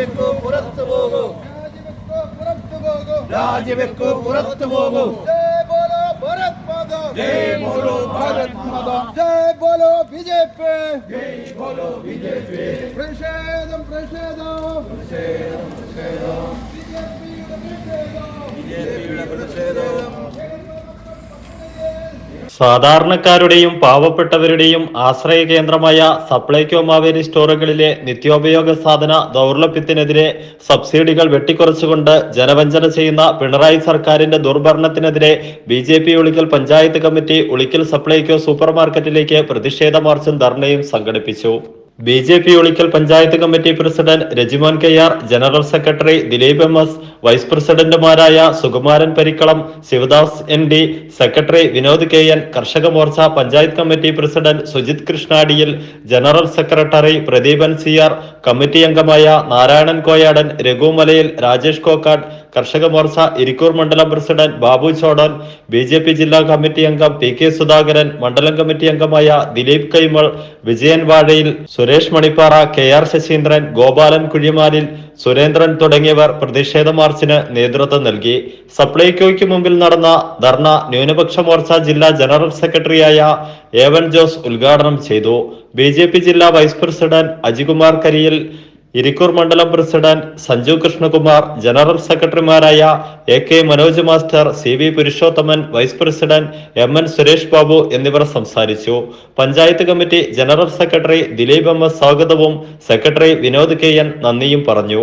രാജ്യവെക്കൂ പുറത്തു പോകൂ. രാജ്യവെക്കൂ പുറത്തു പോകൂ. ഭാരത് മാതാ. ജയ് ബോലോ ഭാരത് മാതാ. ജയ് ബോലോ ബിജെപി. ജയ് ബോലോ ബിജെപി. പ്രതിഷേധം പ്രതിഷേധം. പ്രതിഷേധം പ്രതിഷേധം. സാധാരണക്കാരുടെയും പാവപ്പെട്ടവരുടെയും ആശ്രയ കേന്ദ്രമായ സപ്ലൈകോ മാവേലി സ്റ്റോറുകളിലെ നിത്യോപയോഗ സാധന ദൗർലഭ്യത്തിനെതിരെ സബ്സിഡികൾ വെട്ടിക്കുറച്ചുകൊണ്ട് ജനവഞ്ചന ചെയ്യുന്ന പിണറായി സർക്കാരിന്റെ ദുർഭരണത്തിനെതിരെ B J P Ulikkal panchayat committee Ulikkal Supplyco super മാർക്കറ്റിലേക്ക് പ്രതിഷേധ മാർച്ചും ധർണയും സംഘടിപ്പിച്ചു. B J P Olikkal panchayat committee president Rajimon K R general secretary Dileep M S vice പ്രസിഡന്റുമാരായ Sukumaran Parikkalam Shivadas N D secretary Vinod K N Karshaka Morcha panchayat committee president Sujith കൃഷ്ണാടിയിൽ general secretary Pradeepan C R committee അംഗമായ നാരായണൻ കോയാടൻ രഘു മലയിൽ രാജേഷ് കോക്കാട് കർഷക മോർച്ച ഇരിക്കൂർ മണ്ഡലം president Babu Chodan B J P ജില്ലാ committee അംഗം P K Sudhakaran മണ്ഡലം committee അംഗമായ ദിലീപ് കൈമൾ വിജയൻ വാഴയിൽ Suresh Manippara K R Sasheendran Gopalan കുഴിമാലിൽ Surendran തുടങ്ങിയവർ പ്രതിഷേധ മാർച്ചിന് നേതൃത്വം നൽകി. സപ്ലൈകോയ്ക്ക് മുമ്പിൽ നടന്ന ധർണ ന്യൂനപക്ഷ മോർച്ച ജില്ലാ ജനറൽ സെക്രട്ടറിയായ ഏവൻ ജോസ് ഉദ്ഘാടനം ചെയ്തു. ബി ജെ പി ജില്ലാ വൈസ് പ്രസിഡന്റ് അജികുമാർ കരിയിൽ ഇരിക്കൂർ മണ്ഡലം പ്രസിഡന്റ് സഞ്ജു കൃഷ്ണകുമാർ ജനറൽ സെക്രട്ടറിമാരായ A K Manoj master C V Purushothaman vice president M N Suresh Babu എന്നിവർ സംസാരിച്ചു. Panchayat committee general secretary Dileep M S സ്വാഗതവും സെക്രട്ടറി വിനോദ് കെ എൻ നന്ദിയും പറഞ്ഞു.